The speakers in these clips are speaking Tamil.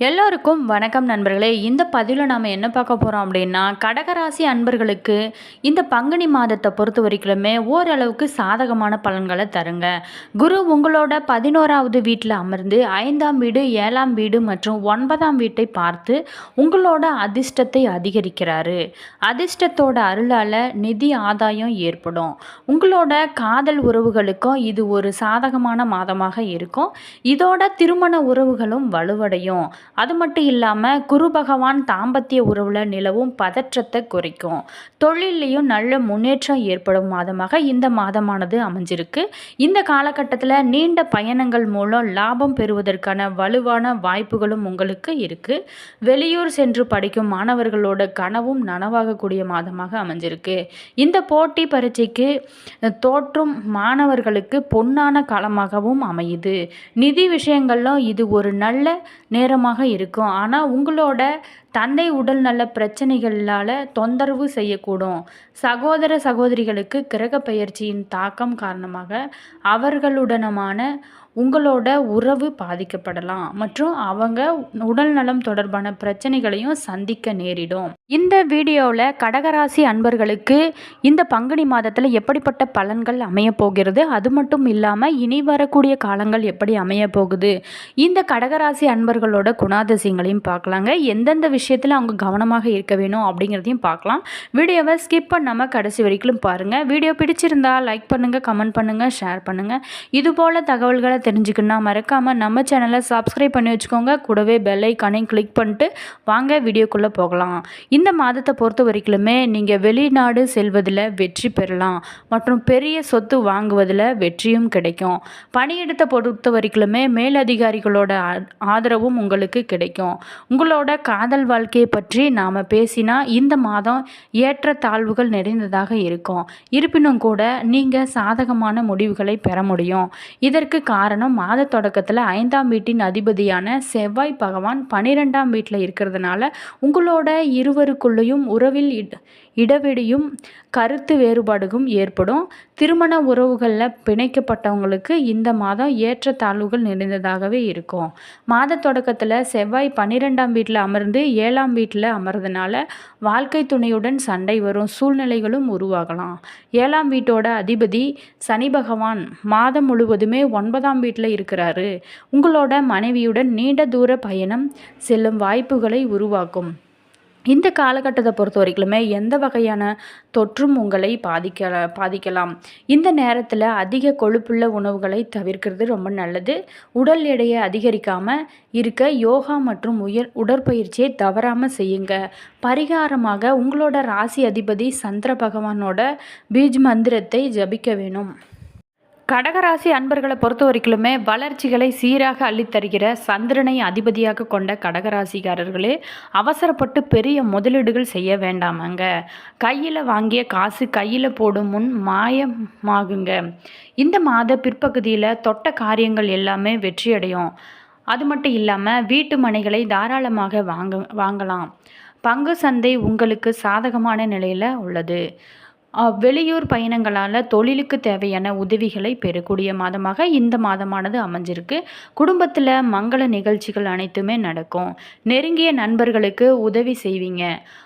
எல்லோருக்கும் வணக்கம் நண்பர்களே. இந்த பதிவில் நாம் என்ன பார்க்க போகிறோம் அப்படின்னா கடகராசி அன்பர்களுக்கு இந்த பங்குனி மாதத்தை பொறுத்த வரைக்குமே ஓரளவுக்கு சாதகமான பலன்களை தருங்க. குரு உங்களோட பதினோராவது வீட்டில் அமர்ந்து ஐந்தாம் வீடு ஏழாம் வீடு மற்றும் ஒன்பதாம் வீட்டை பார்த்து உங்களோட அதிர்ஷ்டத்தை அதிகரிக்கிறாரு. அதிர்ஷ்டத்தோட அருளால் நிதி ஆதாயம் ஏற்படும். உங்களோட காதல் உறவுகளுக்கும் இது ஒரு சாதகமான மாதமாக இருக்கும். இதோட திருமண உறவுகளும் வலுவடையும். அது மட்டும் இல்லாமல் குரு பகவான் தாம்பத்திய உறவில் நிலவும் பதற்றத்தை குறைக்கும். தொழிலையும் நல்ல முன்னேற்றம் ஏற்படும் மாதமாக இந்த மாதமானது அமைஞ்சிருக்கு. இந்த காலகட்டத்தில் நீண்ட பயணங்கள் மூலம் லாபம் பெறுவதற்கான வலுவான வாய்ப்புகளும் உங்களுக்கு இருக்குது வெளியூர் சென்று படிக்கும் மாணவர்களோட கனவும் நனவாகக்கூடிய மாதமாக அமைஞ்சிருக்கு. இந்த போட்டி பரீட்சைக்கு தோற்றும் மாணவர்களுக்கு பொன்னான காலமாகவும் அமையுது. நிதி விஷயங்கள்லாம் இது ஒரு நல்ல நேரமாக இருக்கும். ஆனால் உங்களோட தந்தை உடல் நல பிரச்சனைகளால் தொந்தரவு செய்யக்கூடும். சகோதர சகோதரிகளுக்கு கிரக பயிற்சியின் தாக்கம் காரணமாக அவர்களுடனமான உங்களோட உறவு பாதிக்கப்படலாம் மற்றும் அவங்க உடல் நலம் தொடர்பான பிரச்சனைகளையும் சந்திக்க நேரிடும். இந்த வீடியோவில் கடகராசி அன்பர்களுக்கு இந்த பங்குனி மாதத்தில் எப்படிப்பட்ட பலன்கள் அமைய போகிறது? அது மட்டும் இல்லாமல் இனி வரக்கூடிய காலங்கள் எப்படி அமைய போகுது? இந்த கடகராசி அன்பர்களோட குணாதிசயங்களையும் பார்க்கலாங்க. எந்தெந்த விஷயத்தில் அவங்க கவனமாக இருக்க வேணும் அப்படிங்கிறதையும் பார்க்கலாம். வீடியோவை ஸ்கிப் பண்ணாமல் கடைசி வரைக்கும் பாருங்கள் வீடியோ பிடிச்சிருந்தா லைக் பண்ணுங்கள் கமெண்ட் பண்ணுங்கள் ஷேர் பண்ணுங்கள் இதுபோல் தகவல்களை தெரிஞ்சுக்கணும்னா மறக்காமல் நம்ம சேனலை சப்ஸ்கிரைப் பண்ணி வச்சுக்கோங்க. கூடவே பெல் ஐக்கானையும் கிளிக் பண்ணிட்டு வாங்க வீடியோக்குள்ளே போகலாம். இந்த மாதத்தை பொறுத்த வரைக்குமே நீங்கள் வெளிநாடு செல்வதில் வெற்றி பெறலாம். மற்றும் பெரிய சொத்து வாங்குவதில் வெற்றியும் கிடைக்கும். பணியிடத்தை பொறுத்த வரைக்குமே மேலதிகாரிகளோட ஆதரவும் உங்களுக்கு கிடைக்கும். உங்களோட காதல் வாழ்க்கையை பற்றி நாம் பேசினா இந்த மாதம் ஏற்ற தாழ்வுகள் நிறைந்ததாக இருக்கும். இருப்பினும் கூட நீங்கள் சாதகமான முடிவுகளை பெற முடியும். இதற்கு காரணம் காரணம் மாத தொடக்கத்தில் ஐந்தாம் வீட்டின் அதிபதியான செவ்வாய் பகவான் பன்னிரெண்டாம் வீட்டில் இருக்கிறதுனால உங்களோட இருவருக்குள்ளேயும் உறவில் இடைவெளியும் கருத்து வேறுபாடுகளும் ஏற்படும். திருமண உறவுகளில் பிணைக்கப்பட்டவங்களுக்கு இந்த மாதம் ஏற்ற தாழ்வுகள் நிறைந்ததாகவே இருக்கும். மாத தொடக்கத்தில் செவ்வாய் பன்னிரெண்டாம் வீட்டில் அமர்ந்து ஏழாம் வீட்டில் அமர்றதுனால வாழ்க்கை துணையுடன் சண்டை வரும் சூழ்நிலைகளும் உருவாகலாம். ஏழாம் வீட்டோட அதிபதி சனி பகவான் மாதம் முழுவதுமே ஒன்பதாம் வீட்டில் இருக்கிறாரு. உங்களோட மனைவியுடன் நீண்ட தூர பயணம் செல்லும் வாய்ப்புகளை உருவாக்கும். இந்த காலகட்டத்தை பொறுத்த வரைக்குமே எந்த வகையான தொற்றும் உங்களை பாதிக்க பாதிக்கலாம்? இந்த நேரத்தில் அதிக கொழுப்புள்ள உணவுகளை தவிர்க்கிறது ரொம்ப நல்லது. உடல் எடையை அதிகரிக்காமல் இருக்க யோகா மற்றும் உயர் உடற்பயிற்சியை தவறாமல் செய்யுங்க. பரிகாரமாக உங்களோட ராசி அதிபதி சந்திர பகவானோட பீஜ் மந்திரத்தை ஜபிக்க வேணும். கடகராசி அன்பர்களை பொறுத்த வரைக்குமே வளர்ச்சிகளை சீராக அள்ளித்தருகிற சந்திரனை அதிபதியாக கொண்ட கடகராசிக்காரர்களே அவசரப்பட்டு பெரிய முதலீடுகள் செய்ய வேண்டாமாங்க. கையில் வாங்கிய காசு கையில் போடும் முன் மாயமாகுங்க. இந்த மாத பிற்பகுதியில் தொட்ட காரியங்கள் எல்லாமே வெற்றியடையும். அது மட்டும் இல்லாமல் வீட்டு மனைகளை தாராளமாக வாங்க வாங்கலாம். பங்கு சந்தை உங்களுக்கு சாதகமான நிலையில் உள்ளது. வெளியூர் பயணங்களால் தொழிலுக்கு தேவையான உதவிகளை பெறக்கூடிய மாதமாக இந்த மாதமானது அமைஞ்சிருக்கு. குடும்பத்தில் மங்கள நிகழ்ச்சிகள் அனைத்துமே நடக்கும். நெருங்கிய நண்பர்களுக்கு உதவி செய்வீங்க.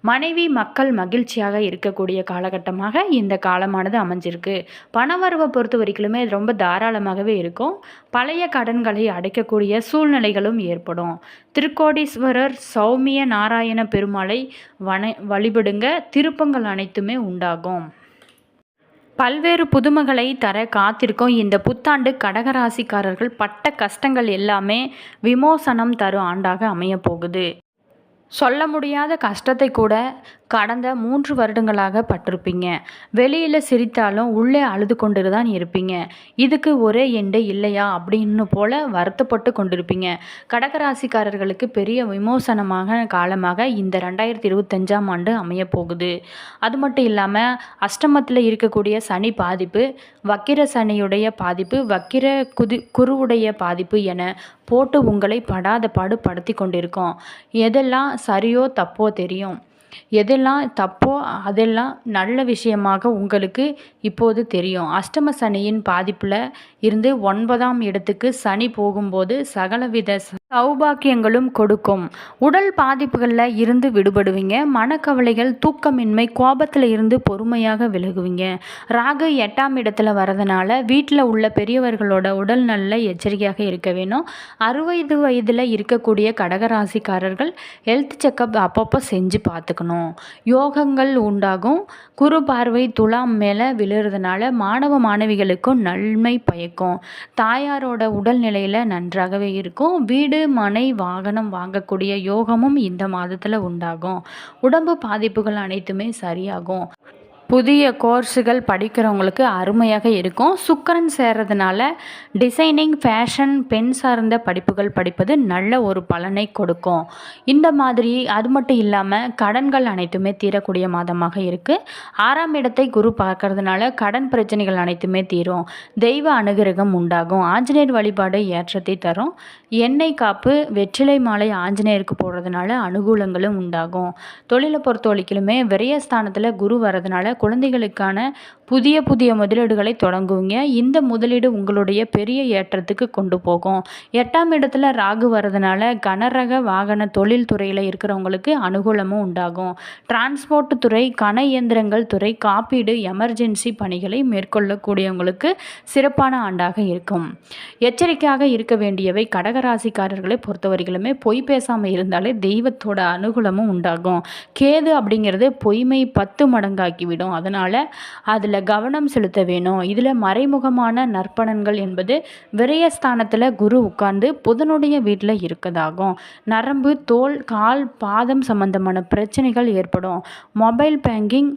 மனைவி மக்கள் மகிழ்ச்சியாக இருக்கக்கூடிய காலகட்டமாக இந்த காலமானது அமைஞ்சிருக்கு. பணவரவை பொறுத்த வரைக்குமே இது ரொம்ப தாராளமாகவே இருக்கும். பழைய கடன்களை அடைக்கக்கூடிய சூழ்நிலைகளும் ஏற்படும். திருக்கோடீஸ்வரர் சௌமிய நாராயண பெருமாளை வன வழிபடுங்க. திருப்பங்கள் அனைத்துமே உண்டாகும். பல்வேறு புதுமைகளை தர காத்திருக்கும் இந்த புத்தாண்டு கடகராசிக்காரர்கள் பட்ட கஷ்டங்கள் எல்லாமே விமோசனம் தரும் ஆண்டாக அமையப்போகுது. சொல்ல முடியாத கஷ்டத்தை கூட கடந்த மூன்று வருடங்களாக பட்டிருப்பீங்க. வெளியில் சிரித்தாலும் உள்ளே அழுது கொண்டு தான் இருப்பீங்க. இதுக்கு ஒரே எண்டு இல்லையா? அப்படின்னு போல் வருத்தப்பட்டு கொண்டிருப்பீங்க. கடகராசிக்காரர்களுக்கு பெரிய விமோசனமாக காலமாக இந்த ரெண்டாயிரத்தி இருபத்தஞ்சாம் ஆண்டு அமையப்போகுது. அது மட்டும் இல்லாமல் அஷ்டமத்தில் இருக்கக்கூடிய சனி பாதிப்பு வக்கிர சனியுடைய பாதிப்பு வக்கிர குதி குருவுடைய பாதிப்பு என போட்டு உங்களை படாத பாடு படுத்தி கொண்டிருக்கோம். எதெல்லாம் சரியோ தப்போ தெரியும். எதெல்லாம் தப்போ அதெல்லாம் நல்ல விஷயமாக உங்களுக்கு இப்போது தெரியும். அஷ்டம சனியின் பாதிப்பில் இருந்து ஒன்பதாம் இடத்துக்கு சனி போகும்போது சகலவித சௌபாக்கியங்களும் கொடுக்கும். உடல் பாதிப்புகளில் இருந்து விடுபடுவீங்க. மனக்கவலைகள் தூக்கமின்மை கோபத்தில் இருந்து பொறுமையாக விலகுவீங்க. ராகு எட்டாம் இடத்துல வரதுனால வீட்டில் உள்ள பெரியவர்களோட உடல் நல்ல எச்சரிக்கையாக இருக்க வேணும். அறுபது வயதில் இருக்கக்கூடிய கடகராசிக்காரர்கள் ஹெல்த் செக்கப் அப்பப்போ செஞ்சு பார்த்துக்கணும். யோகங்கள் உண்டாகும். குரு பார்வை துலாம் மேலே விழுறதுனால மாணவ மாணவிகளுக்கும் நன்மை பயக்கும். தாயாரோட உடல்நிலையில் நன்றாகவே இருக்கும். வீடு வீடு மனை வாகனம் வாங்கக்கூடிய யோகமும் இந்த மாதத்தில் உண்டாகும். உடம்பு பாதிப்புகள் அனைத்துமே சரியாகும். புதிய கோர்ஸுகள் படிக்கிறவங்களுக்கு அருமையாக இருக்கும். சுக்கரன் சேர்றதுனால டிசைனிங் ஃபேஷன் பெண் சார்ந்த படிப்புகள் படிப்பது நல்ல ஒரு பலனை கொடுக்கும். இந்த மாதிரி அது மட்டும் இல்லாமல் கடன்கள் அனைத்துமே தீரக்கூடிய மாதமாக இருக்குது ஆறாம் இடத்தை குரு பார்க்கறதுனால கடன் பிரச்சனைகள் அனைத்துமே தீரும். தெய்வ அனுகிரகம் உண்டாகும். ஆஞ்சநேயர் வழிபாடு ஏற்றத்தை தரும். எண்ணெய் காப்பு வெற்றிலை மாலை ஆஞ்சநேயருக்கு போடுறதுனால அனுகூலங்களும் உண்டாகும். தொழிலை பொறுத்த வரைக்கிலுமே விரயஸ்தானத்தில் குரு வர்றதுனால குழந்தைகளுக்கான புதிய புதிய முதலீடுகளை தொடங்குவீங்க. இந்த முதலீடு உங்களுடைய பெரிய ஏற்றத்துக்கு கொண்டு போகும். எட்டாம் இடத்துல ராகு வர்றதுனால கனரக வாகன தொழில் துறையில் இருக்கிறவங்களுக்கு அனுகூலமும் உண்டாகும். டிரான்ஸ்போர்ட் துறை கன இயந்திரங்கள் துறை காப்பீடு எமர்ஜென்சி பணிகளை மேற்கொள்ளக்கூடியவங்களுக்கு சிறப்பான ஆண்டாக இருக்கும். எச்சரிக்கையாக இருக்க வேண்டியவை கடகராசிக்காரர்களை பொறுத்தவரைகளுமே பொய் பேசாமல் இருந்தாலே தெய்வத்தோட அனுகூலமும் உண்டாகும். கேது அப்படிங்கிறது பொய்மை பத்து மடங்காக்கிவிடும். அதனால் அதில் கவனம் செலுத்த வேணும். இதில் மறைமுகமான நற்பலன்கள் என்பது விரயஸ்தானத்தில் குரு உட்கார்ந்து புதனுடைய வீட்டில் இருக்கதாகும். நரம்பு தோல் கால் பாதம் சம்பந்தமான பிரச்சனைகள் ஏற்படும். மொபைல் பேங்கிங்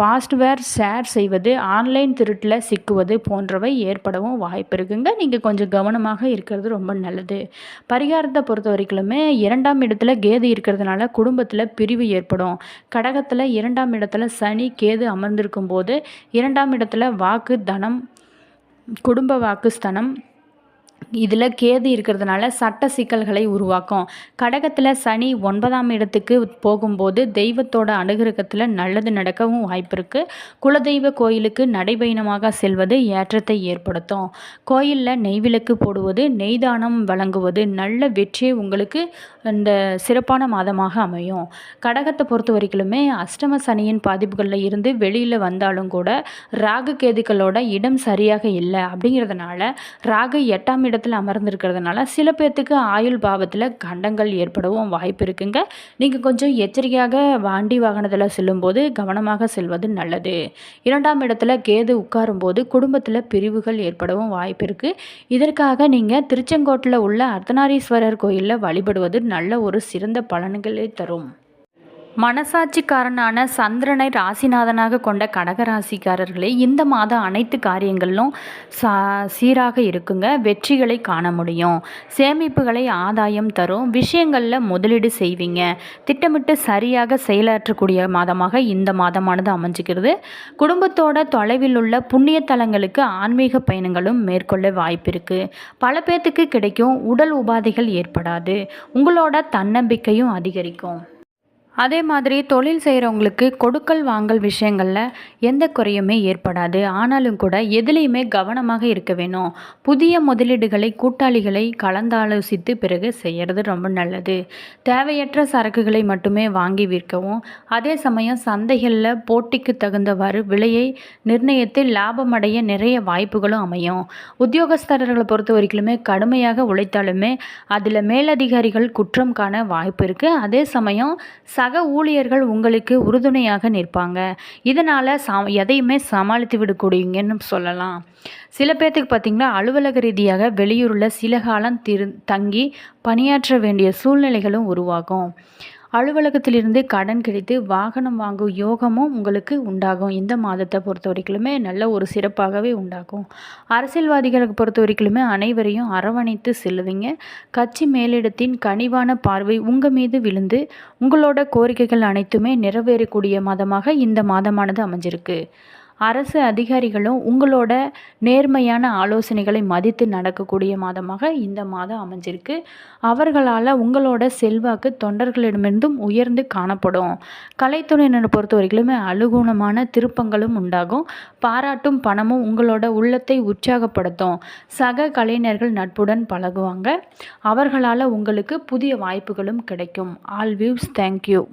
பாஸ்ட்வேர் ஷேர் செய்வது ஆன்லைன் திருட்டில் சிக்குவது போன்றவை ஏற்படவும் வாய்ப்பு இருக்குங்க நீங்கள் கொஞ்சம் கவனமாக இருக்கிறது ரொம்ப நல்லது. பரிகாரத்தை பொறுத்த வரைக்குமே இரண்டாம் இடத்துல கேது இருக்கிறதுனால குடும்பத்தில் பிரிவு ஏற்படும். கடகத்தில் இரண்டாம் இடத்துல சனி கேது அமர்ந்திருக்கும் போது இரண்டாம் இடத்துல வாக்கு தனம் குடும்ப வாக்கு ஸ்தனம் இதில் கேது இருக்கிறதுனால சட்ட சிக்கல்களை உருவாக்கும். கடகத்தில் சனி ஒன்பதாம் இடத்துக்கு போகும்போது தெய்வத்தோட அனுகிரகத்தில் நல்லது நடக்கவும் வாய்ப்பு இருக்குது குலதெய்வ கோயிலுக்கு நடைபயணமாக செல்வது ஏற்றத்தை ஏற்படுத்தும். கோயிலில் நெய்விளக்கு போடுவது நெய்தானம் வழங்குவது நல்ல வெற்றியை உங்களுக்கு இந்த சிறப்பான மாதமாக அமையும். கடகத்தை பொறுத்த வரைக்குமே அஷ்டம சனியின் பாதிப்புகளில் இருந்து வெளியில் வந்தாலும் கூட ராகு கேதுக்களோட இடம் சரியாக இல்லை அப்படிங்கிறதுனால ராகு எட்டாம் இடத்துல இடத்துல அமர்ந்திருக்கிறதுனால சில பேர்த்துக்கு ஆயுள் பாவத்தில் கண்டங்கள் ஏற்படவும் வாய்ப்பு இருக்குங்க. நீங்கள் கொஞ்சம் எச்சரிக்கையாக வண்டி வாகனத்தில் செல்லும்போது கவனமாக செல்வது நல்லது. இரண்டாம் இடத்துல கேது உட்காரும்போது குடும்பத்தில் பிரிவுகள் ஏற்படவும் வாய்ப்பு இருக்குது இதற்காக நீங்கள் திருச்செங்கோட்டில் உள்ள அர்த்தநாரீஸ்வரர் கோயிலில் வழிபடுவது நல்ல ஒரு சிறந்த பலன்களை தரும். மனசாட்சிக்காரனான சந்திரனை ராசிநாதனாக கொண்ட கடகராசிக்காரர்களே இந்த மாதம் அனைத்து காரியங்களிலும் சா சீராக இருக்குங்க. வெற்றிகளை காண முடியும். சேமிப்புகளை ஆதாயம் தரும். விஷயங்களில் முதலீடு செய்வீங்க. திட்டமிட்டு சரியாக செயலாற்றக்கூடிய மாதமாக இந்த மாதமானது அமைஞ்சுக்கிறது. குடும்பத்தோட தொலைவில் உள்ள புண்ணிய தலங்களுக்கு ஆன்மீக பயணங்களும் மேற்கொள்ள வாய்ப்பு இருக்குது பல பேர்த்துக்கு கிடைக்கும் உடல் உபாதைகள் ஏற்படாது. உங்களோட தன்னம்பிக்கையும் அதிகரிக்கும். அதே மாதிரி தொழில் செய்கிறவங்களுக்கு கொடுக்கல் வாங்கல் விஷயங்களில் எந்த குறையுமே ஏற்படாது. ஆனாலும் கூட எதுலேயுமே கவனமாக இருக்க வேணும். புதிய முதலீடுகளை கூட்டாளிகளை கலந்தாலோசித்து பிறகு செய்கிறது ரொம்ப நல்லது. தேவையற்ற சரக்குகளை மட்டுமே வாங்கி விற்கவும் அதே சமயம் சந்தைகளில் போட்டிக்கு தகுந்தவாறு விலையை நிர்ணயித்து லாபமடைய நிறைய வாய்ப்புகளும் அமையும். உத்தியோகஸ்தரர்களை பொறுத்த வரைக்குமே கடுமையாக உழைத்தாலுமே அதில் மேலதிகாரிகள் குற்றம் காண வாய்ப்பு இருக்குது அதே சமயம் சக ஊழியர்கள் உங்களுக்கு உறுதுணையாக நிற்பாங்க. இதனால் சா எதையுமே சமாளித்து விடக்கூடியங்கன்னு சொல்லலாம். சில பேர்த்துக்கு பார்த்திங்கன்னா அலுவலக ரீதியாக வெளியூரில் சில காலம் திரு தங்கி பணியாற்ற வேண்டிய சூழ்நிலைகளும் உருவாகும். அலுவலகத்திலிருந்து கடன் கிடைத்து வாகனம் வாங்கும் யோகமும் உங்களுக்கு உண்டாகும். இந்த மாதத்தை பொறுத்த வரைக்குமே நல்ல ஒரு சிறப்பாகவே உண்டாகும். அரசியல்வாதிகளுக்கு பொறுத்த வரைக்குமே அனைவரையும் அரவணைத்து செல்லுவீங்க. கட்சி மேலிடத்தின் கனிவான பார்வை உங்கள் மீது விழுந்து உங்களோட கோரிக்கைகள் அனைத்துமே நிறைவேறக்கூடிய மாதமாக இந்த மாதமானது அமைஞ்சிருக்கு. அரசு அதிகாரிகளும் உங்களோட நேர்மையான ஆலோசனைகளை மதித்து நடக்கக்கூடிய மாதமாக இந்த மாதம் அமைஞ்சிருக்கு. அவர்களால் உங்களோட செல்வாக்கு தொண்டர்களிடமிருந்தும் உயர்ந்து காணப்படும். கலைத்துறையினரை பொறுத்த வரைக்குமே அனுகூலமான திருப்பங்களும் உண்டாகும். பாராட்டும் பணமும் உங்களோட உள்ளத்தை உற்சாகப்படுத்தும். சக கலைஞர்கள் நட்புடன் பழகுவாங்க. அவர்களால் உங்களுக்கு புதிய வாய்ப்புகளும் கிடைக்கும். All views thank you.